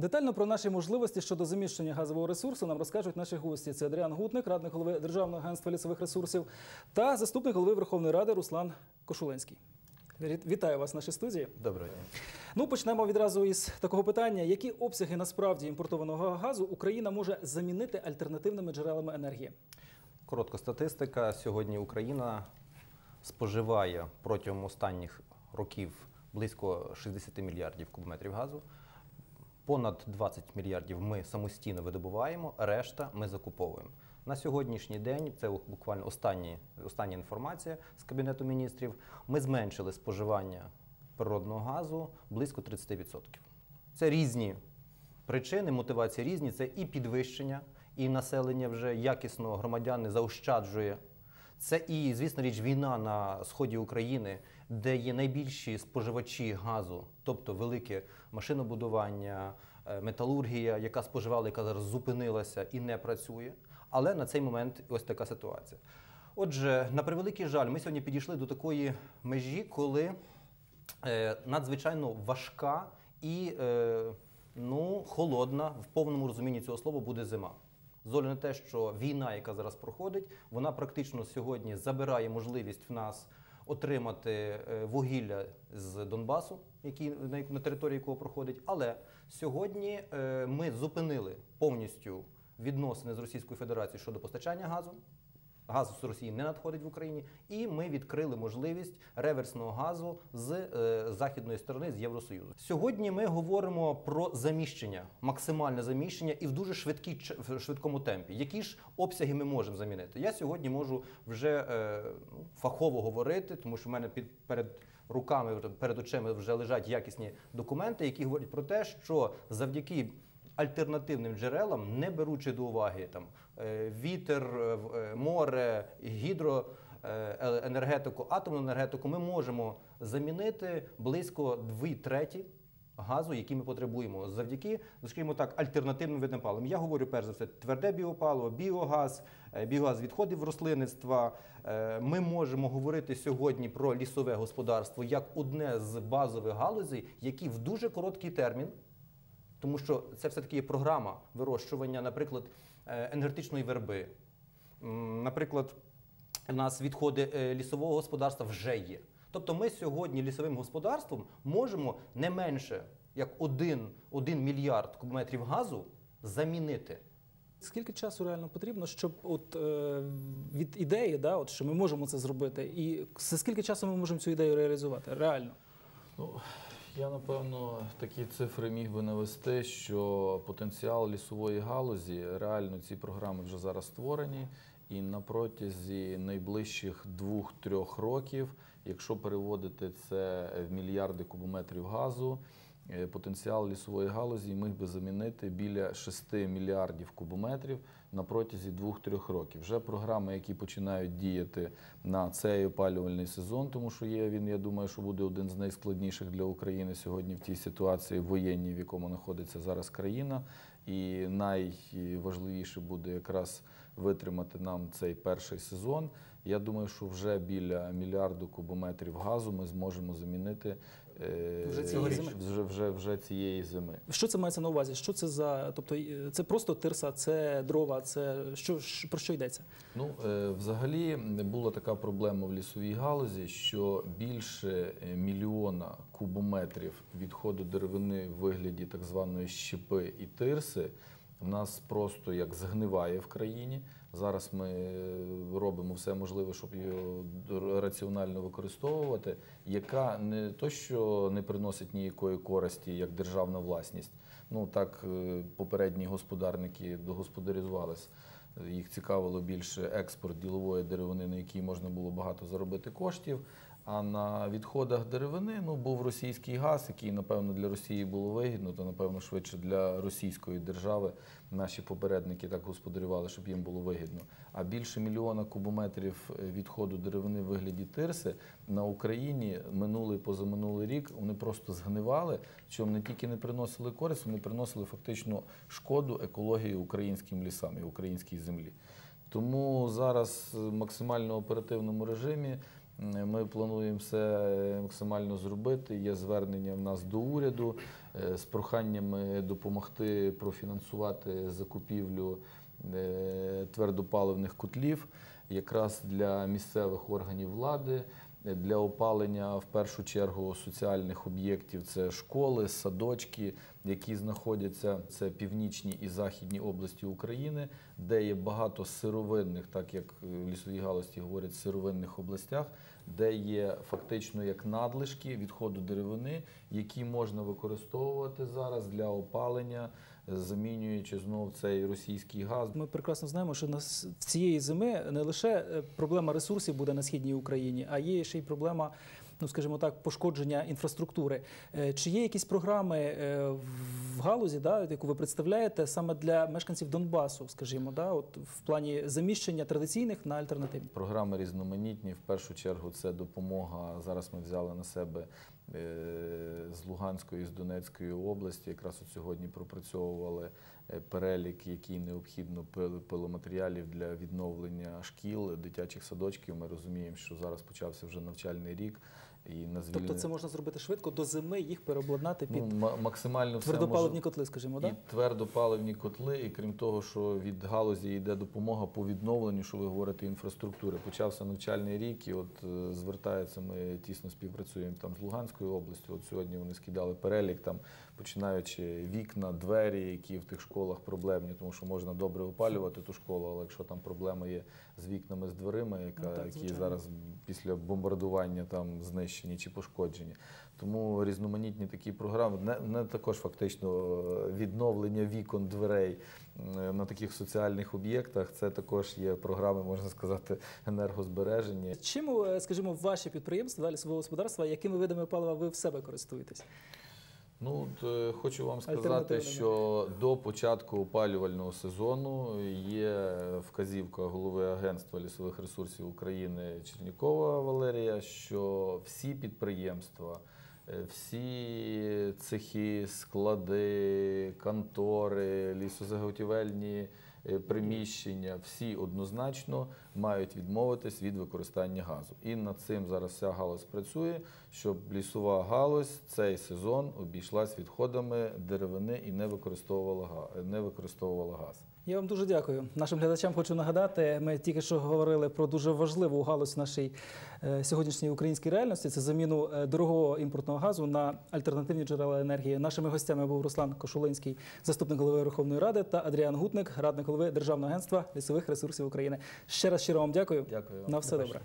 Детально про наші можливості щодо заміщення газового ресурсу нам розкажуть наші гості. Це Адріан Гутник, радник голови Державного агентства лісових ресурсів, та заступник голови Верховної Ради Руслан Кошуленський. Ві- Вітаю вас в нашій студії. Доброго дня. Ну, почнемо відразу із такого питання: які обсяги насправді імпортованого газу Україна може замінити альтернативними джерелами енергії? Коротка статистика. Сьогодні Україна споживає протягом останніх років близько 60 мільярдів кубометрів газу. Понад 20 мільярдів ми самостійно видобуваємо, решта ми закуповуємо. На сьогоднішній день це буквально останні, остання інформація з Кабінету міністрів. Ми зменшили споживання природного газу близько 30%. Це різні причини, мотивації різні. Це і підвищення, і населення вже якісно громадяни заощаджує. Це і, звісно річ, війна на сході України, де є найбільші споживачі газу, тобто велике машинобудування, е, металургія, яка споживала, яка зараз зупинилася і не працює. Але на цей момент ось така ситуація. Отже, на превеликий жаль, ми сьогодні підійшли до такої межі, коли е, надзвичайно важка і е, ну, холодна в повному розумінні цього слова буде зима. З на те, що війна, яка зараз проходить, вона практично сьогодні забирає можливість в нас отримати е, вугілля з Донбасу, який, на, території якого проходить. Але сьогодні е, ми зупинили повністю відносини з Російською Федерацією щодо постачання газу. Газ з Росії не надходить в Україні, і ми відкрили можливість реверсного газу з е, західної сторони з Євросоюзу. Сьогодні ми говоримо про заміщення, максимальне заміщення і в дуже швидкій ч- в швидкому темпі. Які ж обсяги ми можемо замінити? Я сьогодні можу вже е, ну, фахово говорити, тому що в мене під перед руками, перед очима вже лежать якісні документи, які говорять про те, що завдяки альтернативним джерелам, не беручи до уваги там е, вітер, е, е, море, гідро. Енергетику, атомну енергетику ми можемо замінити близько 2 треті газу, який ми потребуємо, завдяки, скажімо так, альтернативним видам палива. Я говорю перш за все тверде біопаливо, біогаз, біогаз відходів рослинництва. Ми можемо говорити сьогодні про лісове господарство як одне з базових галузей, які в дуже короткий термін тому що це все-таки є програма вирощування, наприклад, е, енергетичної верби. Наприклад, у нас відходи е, лісового господарства вже є. Тобто ми сьогодні лісовим господарством можемо не менше як 1, 1 мільярд кубометрів газу замінити. Скільки часу реально потрібно, щоб от е, від ідеї, да, от що ми можемо це зробити, і за скільки часу ми можемо цю ідею реалізувати? Реально? Ну, я напевно такі цифри міг би навести, що потенціал лісової галузі реально ці програми вже зараз створені, і на протязі найближчих двох-трьох років, якщо переводити це в мільярди кубометрів газу. Е, Потенціал лісової галузі міг би замінити біля 6 мільярдів кубометрів на протязі 2-3 років. Вже програми, які починають діяти на цей опалювальний сезон, тому що є він, я думаю, що буде один з найскладніших для України сьогодні в тій ситуації воєнній, в якому знаходиться зараз країна. І найважливіше буде якраз витримати нам цей перший сезон. Я думаю, що вже біля мільярду кубометрів газу ми зможемо замінити Вже цієї зими? вже, вже, вже цієї зими. Що це мається на увазі? Що це за. Тобто е, це просто тирса, це дрова, це що, про що йдеться? Ну, е, взагалі була така проблема в лісовій галузі, що більше е, мільйона кубометрів відходу деревини в вигляді так званої щепи і тирси в нас просто як згниває в країні. Зараз ми робимо все можливе, щоб його раціонально використовувати, яка не то, що не приносить ніякої користі як державна власність. Ну так е, попередні господарники догосподаризувалися. Їх цікавило більше експорт ділової деревини, на якій можна було багато заробити коштів. А на відходах деревини ну, був російський газ, який, напевно, для Росії було вигідно, то, напевно, швидше для російської держави наші попередники так господарювали, щоб їм було вигідно. А більше мільйона кубометрів відходу деревини в вигляді тирси на Україні минулий позаминулий рік вони просто згнивали, що не тільки не приносили користь, вони приносили фактично шкоду екології українським лісам і українській землі. Тому зараз в максимально оперативному режимі Ми плануємо все максимально зробити. Є звернення в нас до уряду е, з проханнями допомогти профінансувати закупівлю е, твердопаливних котлів якраз для місцевих органів влади. е, Для опалення в першу чергу соціальних об'єктів це школи, садочки, які знаходяться це північні і західні області України, де є багато сировинних, так як в лісовій галузі говорять, сировинних областях, де є фактично як надлишки відходу деревини, які можна використовувати зараз для опалення, е, замінюючи знов цей російський газ. Ми прекрасно знаємо, що нас цієї зими не лише е, проблема ресурсів буде на східній Україні, а є ще й проблема. Ну, скажімо так, пошкодження інфраструктури. Е, Чи є якісь програми е, в галузі, да, яку ви представляєте саме для мешканців Донбасу, скажімо, да, от в плані заміщення традиційних на альтернативні? Програми різноманітні. В першу чергу це допомога. Зараз ми взяли на себе е, з Луганської, з Донецької області. Якраз от сьогодні пропрацьовували перелік, який необхідно пил- пиломатеріалів для відновлення шкіл, дитячих садочків. Ми розуміємо, що зараз почався вже навчальний рік. І на Тобто це можна зробити швидко, до зими їх переобладнати під ну, максимально твердопаливні може- котли, скажімо, так? і твердопаливні котли, і крім того, що від галузі йде допомога по відновленню, що ви говорите, інфраструктури. Почався навчальний рік, і от е, звертаються, ми тісно співпрацюємо там з Луганською областю. От сьогодні вони скидали перелік, там починаючи вікна, двері, які в тих школах проблемні, тому що можна добре опалювати ту школу, але якщо там проблема є з вікнами, з дверима, яка, Ну, так, які зараз після бомбардування там знищені чи пошкоджені. Тому різноманітні такі програми, не, не також фактично е, відновлення вікон дверей е, на таких соціальних об'єктах. Це також є програми, можна сказати, енергозбереження. Чим, е, скажімо, ваші підприємства далі свого господарства, якими видами палива ви в себе користуєтесь? Ну от, е, хочу вам сказати, що до початку опалювального сезону є вказівка голови Агентства лісових ресурсів України Чернікова Валерія, що всі підприємства, е, всі цехи, склади, контори, лісозаготівельні приміщення, всі однозначно мають відмовитись від використання газу. І над цим зараз вся галузь працює, щоб лісова галузь цей сезон обійшлась відходами деревини і не використовувала не використовувала газ. Я вам дуже дякую. Нашим глядачам хочу нагадати, ми тільки що говорили про дуже важливу галузь нашій сьогоднішньої української українській реальності. Це заміну е, дорогого імпортного газу на альтернативні джерела енергії. Нашими гостями був Руслан Кошулинський, заступник голови Верховної Ради, та Адріан Гутник, радник голови Державного агентства лісових ресурсів України. Ще раз щиро вам дякую. Дякую. вам. На все добре.